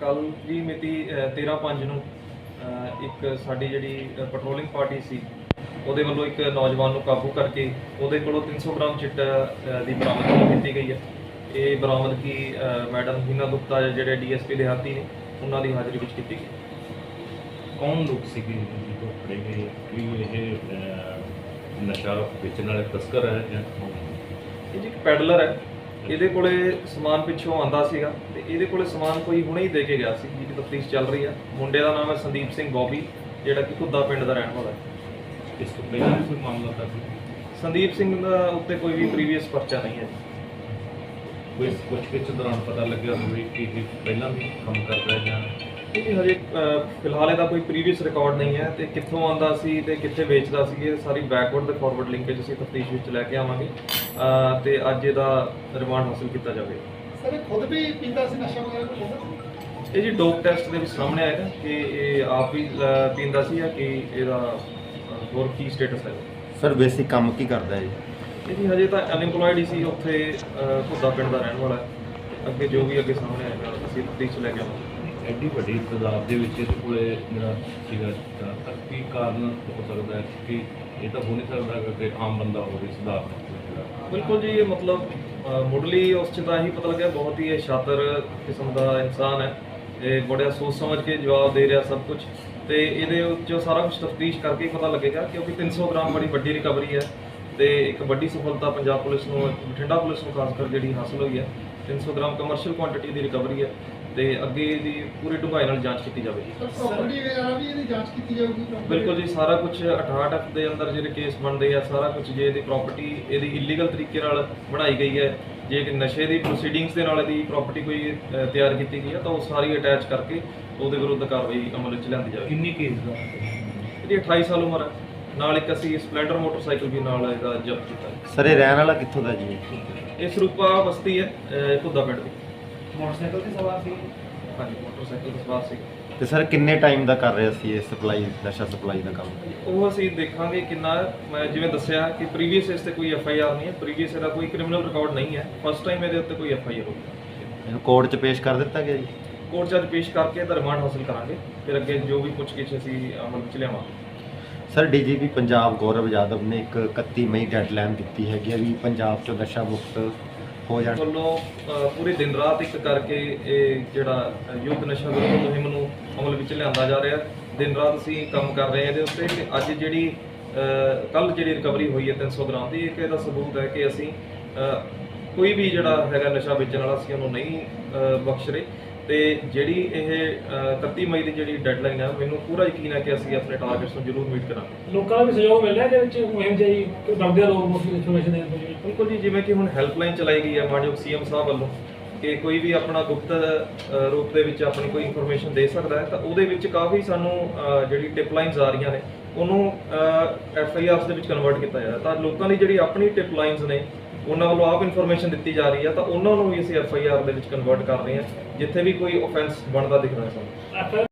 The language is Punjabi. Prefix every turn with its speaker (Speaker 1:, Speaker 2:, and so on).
Speaker 1: ਜੀ ਮਿਤੀ 13/5 ਨੂੰ ਇੱਕ ਸਾਡੀ ਜਿਹੜੀ ਪੈਟਰੋਲਿੰਗ ਪਾਰਟੀ ਸੀ ਉਹਦੇ ਵੱਲੋਂ ਇੱਕ ਨੌਜਵਾਨ ਨੂੰ ਕਾਬੂ ਕਰਕੇ ਉਹਦੇ ਕੋਲੋਂ 300 ਗ੍ਰਾਮ ਚਿੱਟਾ ਦੀ ਬਰਾਮਦਗੀ ਕੀਤੀ ਗਈ ਹੈ। ਇਹ ਬਰਾਮਦਗੀ ਮੈਡਮ ਹੀਨਾ ਗੁਪਤਾ ਜਿਹੜੇ ਡੀਐਸਪੀ ਦੇਹਾਤੀ ਨੇ ਉਹਨਾਂ ਦੀ ਹਾਜ਼ਰੀ ਵਿੱਚ ਕੀਤੀ ਗਈ।
Speaker 2: ਕੌਣ ਲੋਕ ਸੀਗੇ ਜਿਹੜੇ ਫੜੇ ਗਏ? ਕੀ ਇਹ ਨਸ਼ਾ ਵੇਚਣ ਵਾਲੇ ਤਸਕਰ ਹੈ ਜਾਂ?
Speaker 1: ਇਹ ਜੀ ਇੱਕ ਪੈਡਲਰ ਹੈ। ਇਹਦੇ ਕੋਲੇ ਸਮਾਨ ਪਿੱਛੋਂ ਆਂਦਾ ਸੀਗਾ ਤੇ ਇਹਦੇ ਕੋਲੇ ਸਮਾਨ ਕੋਈ ਹੁਣੇ ਹੀ ਦੇ ਕੇ ਗਿਆ ਸੀ ਜਿਹਦੀ ਤਫਤੀਸ਼ ਚੱਲ ਰਹੀ ਆ। ਮੁੰਡੇ ਦਾ ਨਾਮ ਹੈ ਸੰਦੀਪ ਸਿੰਘ ਬੋਬੀ ਜਿਹੜਾ ਕਿ ਖੁੱਦਾ ਪਿੰਡ ਦਾ ਰਹਿਣ ਵਾਲਾ ਹੈ।
Speaker 2: ਇਸ ਤੋਂ ਪਹਿਲਾਂ ਵੀ ਕੋਈ ਮਾਮਲਾ ਦਰਜ
Speaker 1: ਸੰਦੀਪ ਸਿੰਘ ਦਾ ਉੱਤੇ ਕੋਈ ਵੀ ਪ੍ਰੀਵੀਅਸ ਪਰਚਾ ਨਹੀਂ ਹੈ ਜੀ।
Speaker 2: ਕੋਈ ਪੁੱਛਗਿੱਛ ਦੌਰਾਨ ਪਤਾ ਲੱਗਿਆ ਹੋਵੇ ਕਿ ਇਹ ਪਹਿਲਾਂ ਵੀ ਕੰਮ ਕਰਦਾ ਹੈ ਜਾਂ
Speaker 1: ਇਹ ਜੀ ਹਜੇ ਅਹ, ਫਿਲਹਾਲ ਇਹਦਾ ਕੋਈ ਪ੍ਰੀਵੀਅਸ ਰਿਕਾਰਡ ਨਹੀਂ ਹੈ ਤੇ ਕਿੱਥੋਂ ਆਂਦਾ ਸੀ ਤੇ ਕਿੱਥੇ ਵੇਚਦਾ ਸੀ ਇਹ ਸਾਰੀ ਬੈਕਵਰਡ ਤੇ ਫਾਰਵਰਡ ਲਿੰਕੇਜ ਅਸੀਂ ਤਫਤੀਸ਼ ਵਿੱਚ ਲੈ ਕੇ ਆਵਾਂਗੇ। ਅਹ, ਤੇ ਅੱਜ ਇਹਦਾ ਰਿਮਾਂਡ ਹਾਸਲ ਕੀਤਾ ਜਾਵੇਗਾ
Speaker 3: ਸਰ ਇਹ ਖੁਦ ਵੀ ਪੀਂਦਾ ਸੀ ਨਸ਼ਾ ਵਗੈਰਾ ਕੋਈ ਹੁੰਦਾ
Speaker 1: ਇਹ ਜੀ ਡੋਪ ਟੈਸਟ ਦੇ ਵਿੱਚ ਸਾਹਮਣੇ ਆਏਗਾ ਕਿ ਇਹ ਆਪ ਵੀ ਅਹ, ਪੀਂਦਾ ਸੀ ਜਾਂ ਕਿ ਇਹਦਾ ਅਹ, ਹੋਰ ਕੀ ਸਟੇਟਸ ਹੈ?
Speaker 4: ਸਰ ਬੇਸਿਕ ਕੰਮ ਕੀ ਕਰਦਾ ਹੈ ਜੀ?
Speaker 1: ਇਹ ਜੀ ਹਜੇ ਤਾਂ ਅਨਇੰਪਲੋਇਡ ਹੀ ਸੀ ਉੱਥੇ ਅਹ, ਘੁੱਦਾ ਪਿੰਡ ਦਾ ਰਹਿਣ ਵਾਲਾ ਹੈ। ਅੱਗੇ ਜੋ ਵੀ ਅੱਗੇ ਸਾਹਮਣੇ ਆਏਗਾ ਅਸੀਂ ਤਫਤੀਸ਼ ਲੈ ਕੇ ਆਵਾਂਗੇ।
Speaker 2: ਐਡੀ ਵੱਡੀ ਤਦਾਦ ਦੇ ਵਿੱਚ ਇਹਦੇ ਕੋਲੇ ਜਿਹੜਾ ਸੀਗਾ, ਤਾਂ ਕੀ ਕਾਰਨ ਹੋ ਸਕਦਾ ਹੈ ਕਿ ਇਹ ਤਾਂ ਹੋ ਨਹੀਂ ਸਕਦਾ ਕਿ ਆਮ ਬੰਦਾ ਹੋਵੇ ਸੁਧਾਰ
Speaker 1: ਬਿਲਕੁਲ ਜੀ, ਇਹ ਮਤਲਬ ਮੁੱਢਲੀ ਉਸ ਚ ਤਾਂ ਇਹੀ ਪਤਾ ਲੱਗਿਆ, ਬਹੁਤ ਹੀ ਇਹ ਸ਼ਾਤਰ ਕਿਸਮ ਦਾ ਇਨਸਾਨ ਹੈ। ਇਹ ਬੜਾ ਸੋਚ ਸਮਝ ਕੇ ਜਵਾਬ ਦੇ ਰਿਹਾ ਸਭ ਕੁਝ ਤੇ ਇਹਦੇ ਉੱਚੋਂ ਸਾਰਾ ਕੁਝ ਤਫਤੀਸ਼ ਕਰਕੇ ਪਤਾ ਲੱਗੇਗਾ, ਕਿਉਂਕਿ 300 ਗ੍ਰਾਮ ਬੜੀ ਵੱਡੀ ਰਿਕਵਰੀ ਹੈ। ਤੇ ਇੱਕ ਵੱਡੀ ਸਫਲਤਾ ਪੰਜਾਬ ਪੁਲਿਸ ਨੂੰ, ਬਠਿੰਡਾ ਪੁਲਿਸ ਨੂੰ ਖਾਸ ਕਰ ਜਿਹੜੀ ਹਾਸਲ ਹੋਈ ਹੈ 300 ਗ੍ਰਾਮ ਕਮਰਸ਼ੀਅਲ ਕੁਆਂਟੀਟੀ ਦੀ ਰਿਕਵਰੀ ਹੈ। ਤੇ ਅੱਗੇ ਇਹਦੀ ਪੂਰੀ ਡੂੰਘਾਈ ਨਾਲ ਜਾਂਚ ਕੀਤੀ ਜਾਵੇਗੀ
Speaker 3: ਸਰ ਪ੍ਰਾਪਰਟੀ ਵਗੈਰਾ ਵੀ ਇਹਦੀ ਜਾਂਚ ਕੀਤੀ ਜਾਊਗੀ property?
Speaker 1: ਬਿਲਕੁਲ ਜੀ ਸਾਰਾ ਕੁਝ 68 ਐਫ ਦੇ ਅੰਦਰ ਜਿਹੜੇ ਕੇਸ ਬਣਦੇ ਆ ਸਾਰਾ ਕੁਝ ਜੇ ਇਹਦੀ ਪ੍ਰਾਪਰਟੀ ਇਹਦੀ ਇਲੀਗਲ ਤਰੀਕੇ ਨਾਲ ਬਣਾਈ ਗਈ ਹੈ ਜੇ ਕਿ ਨਸ਼ੇ ਦੀ ਪ੍ਰੋਸੀਡਿੰਗਸ ਦੇ ਨਾਲ ਇਹਦੀ ਪ੍ਰਾਪਰਟੀ ਕੋਈ ਤਿਆਰ ਕੀਤੀ ਗਈ ਹੈ ਤਾਂ ਉਹ ਸਾਰੀ ਅਟੈਚ ਕਰਕੇ ਉਹਦੇ ਵਿਰੁੱਧ ਕਾਰਵਾਈ ਅਮਲ ਵਿੱਚ ਲਿਆਂਦੀ ਜਾਵੇਗੀ।
Speaker 2: ਕਿੰਨੀ ਕੇਸ ਦਾ?
Speaker 1: ਇਹਦੀ 28 ਸਾਲ ਉਮਰ ਹੈ ਨਾਲ ਇੱਕ ਅਸੀਂ ਸਪਲੈਂਡਰ ਮੋਟਰਸਾਈਕਲ ਵੀ ਨਾਲ ਇਹਦਾ ਜ਼ਬਤ ਕੀਤਾ ਹੈ।
Speaker 4: ਸਰ ਇਹ ਰਹਿਣ ਵਾਲਾ ਕਿੱਥੋਂ ਦਾ ਜੀ?
Speaker 1: ਇਹ ਸਰੂਪਾ ਬਸਤੀ ਹੈ ਅਹ, ਘੁੱਦਾ ਪਿੰਡ ਦੀ।
Speaker 3: ਮੋਟਰਸਾਈਕਲ ਤੇ ਸਵਾਰ ਸੀ
Speaker 1: ਹਾਂਜੀ ਮੋਟਰਸਾਈਕਲ ਦਾ ਸਵਾਰ ਸੀ
Speaker 4: ਤੇ ਸਰ ਕਿੰਨੇ ਟਾਈਮ ਦਾ ਕਰ ਰਿਹਾ ਸੀ ਇਹ ਸਪਲਾਈ ਨਸ਼ਾ ਸਪਲਾਈ ਦਾ ਕੰਮ?
Speaker 1: ਉਹ ਅਸੀਂ ਦੇਖਾਂਗੇ ਕਿੰਨਾ। ਮੈਂ ਜਿਵੇਂ ਦੱਸਿਆ ਕਿ ਪ੍ਰੀਵੀਅਸ ਇਸ ਤੇ ਕੋਈ ਐਫ ਆਈ ਆਰ ਨਹੀਂ ਹੈ ਪ੍ਰੀਵੀਅਸ ਇਹਦਾ ਕੋਈ ਕ੍ਰਿਮੀਨਲ ਰਿਕਾਰਡ ਨਹੀਂ ਹੈ ਫਸਟ ਟਾਈਮ ਇਹਦੇ ਉੱਤੇ ਕੋਈ ਐਫ ਆਈ ਆਰ ਹੋਈ
Speaker 4: ਇਹਨੂੰ ਕੋਰਟ 'ਚ ਪੇਸ਼ ਕਰ ਦਿੱਤਾ ਗਿਆ ਜੀ?
Speaker 1: ਕੋਰਟ 'ਚ ਅੱਜ ਪੇਸ਼ ਕਰਕੇ ਇਹਦਾ ਰਿਮਾਂਡ ਹਾਸਲ ਕਰਾਂਗੇ ਫਿਰ ਅੱਗੇ ਜੋ ਵੀ ਪੁੱਛਗਿੱਛ ਅਸੀਂ ਅਮਲ ਵਿੱਚ ਲਿਆਵਾਂਗੇ।
Speaker 4: ਸਰ ਡੀਜੀਪੀ ਪੰਜਾਬ ਗੌਰਵ ਯਾਦਵ ਨੇ ਇੱਕ 31 ਮਈ ਡੈਡਲਾਈਨ ਦਿੱਤੀ ਹੈਗੀ ਹੈ ਵੀ ਪੰਜਾਬ 'ਚੋਂ ਨਸ਼ਾ ਮੁਕਤ ਹੋ ਜਾਣ।
Speaker 1: ਵੱਲੋਂ ਪੂਰੇ ਦਿਨ ਰਾਤ ਇੱਕ ਕਰਕੇ ਇਹ ਜਿਹੜਾ ਯੁੱਧ ਨਸ਼ਾ ਵਿਰੋਧ ਮੁਹਿੰਮ ਨੂੰ ਅਮਲ ਵਿੱਚ ਲਿਆਂਦਾ ਜਾ ਰਿਹਾ। ਦਿਨ ਰਾਤ ਅਸੀਂ ਕੰਮ ਕਰ ਰਹੇ ਹਾਂ ਇਹਦੇ ਉੱਤੇ ਕਿ ਅੱਜ ਜਿਹੜੀ ਕੱਲ ਜਿਹੜੀ ਰਿਕਵਰੀ ਹੋਈ ਹੈ 300 ਗ੍ਰਾਮ ਦੀ, ਇੱਕ ਇਹਦਾ ਸਬੂਤ ਹੈ ਕਿ ਅਸੀਂ ਕੋਈ ਵੀ ਜਿਹੜਾ ਹੈਗਾ ਨਸ਼ਾ ਵੇਚਣ ਵਾਲਾ ਸੀ ਉਹਨੂੰ ਨਹੀਂ ਬਖਸ਼ ਰਹੇ। ਤੇ ਜਿਹੜੀ ਇਹ ਅ, 31 ਮਈ ਦੀ ਜਿਹੜੀ ਡੈਡਲਾਈਨ ਹੈ ਮੈਨੂੰ ਪੂਰਾ ਯਕੀਨ ਹੈ ਕਿ ਅਸੀਂ ਆਪਣੇ ਟਾਰਗੇਟਸ ਨੂੰ ਜ਼ਰੂਰ ਮੀਟ ਕਰਾਂਗੇ।
Speaker 5: ਲੋਕਾਂ ਦਾ ਵੀ ਸਹਿਯੋਗ ਮਿਲ ਰਿਹਾ ਇਹਦੇ ਵਿੱਚ ਮੁਹਿੰਮ ਜਿਹੀ ਕਿ ਡਰਦੇ ਆ ਲੋਕ ਮੋਸਟਲੀ ਇਨਫੋਰਮੇਸ਼ਨ ਦੇਣ ਤੋਂ ਜੀ?
Speaker 1: ਬਿਲਕੁਲ ਜੀ ਜਿਵੇਂ ਕਿ ਹੁਣ ਹੈਲਪਲਾਈਨ ਚਲਾਈ ਗਈ ਹੈ ਮਾਨਯੋਗ ਸੀਐਮ ਸਾਹਿਬ ਵੱਲੋਂ ਕਿ ਕੋਈ ਵੀ ਆਪਣਾ ਗੁਪਤ ਅ, ਰੂਪ ਦੇ ਵਿੱਚ ਆਪਣੀ ਕੋਈ ਇਨਫੋਰਮੇਸ਼ਨ ਦੇ ਸਕਦਾ ਹੈ ਤਾਂ ਉਹਦੇ ਵਿੱਚ ਕਾਫੀ ਸਾਨੂੰ ਅ, ਜਿਹੜੀ ਟਿਪ ਲਾਈਨਸ ਆ ਰਹੀਆਂ ਨੇ ਉਹਨੂੰ ਐਫ ਆਈ ਆਰਸ ਦੇ ਵਿੱਚ ਕਨਵਰਟ ਕੀਤਾ ਜਾ ਰਿਹਾ। ਤਾਂ ਲੋਕਾਂ ਦੀ ਜਿਹੜੀ ਆਪਣੀ ਟਿਪ ਲਾਈਨਸ ਨੇ ਉਹਨਾਂ ਵੱਲੋਂ ਆਪ ਇਨਫੋਰਮੇਸ਼ਨ ਦਿੱਤੀ ਜਾ ਰਹੀ ਹੈ, ਤਾਂ ਉਹਨਾਂ ਨੂੰ ਵੀ ਅਸੀਂ ਐਫ ਆਈ ਆਰ ਦੇ ਵਿੱਚ ਕਨਵਰਟ ਕਰ ਰਹੇ ਹਾਂ, ਜਿੱਥੇ ਵੀ ਕੋਈ ਆਫੈਂਸ ਬਣਦਾ ਦਿਖ ਰਿਹਾ ਸਾਨੂੰ।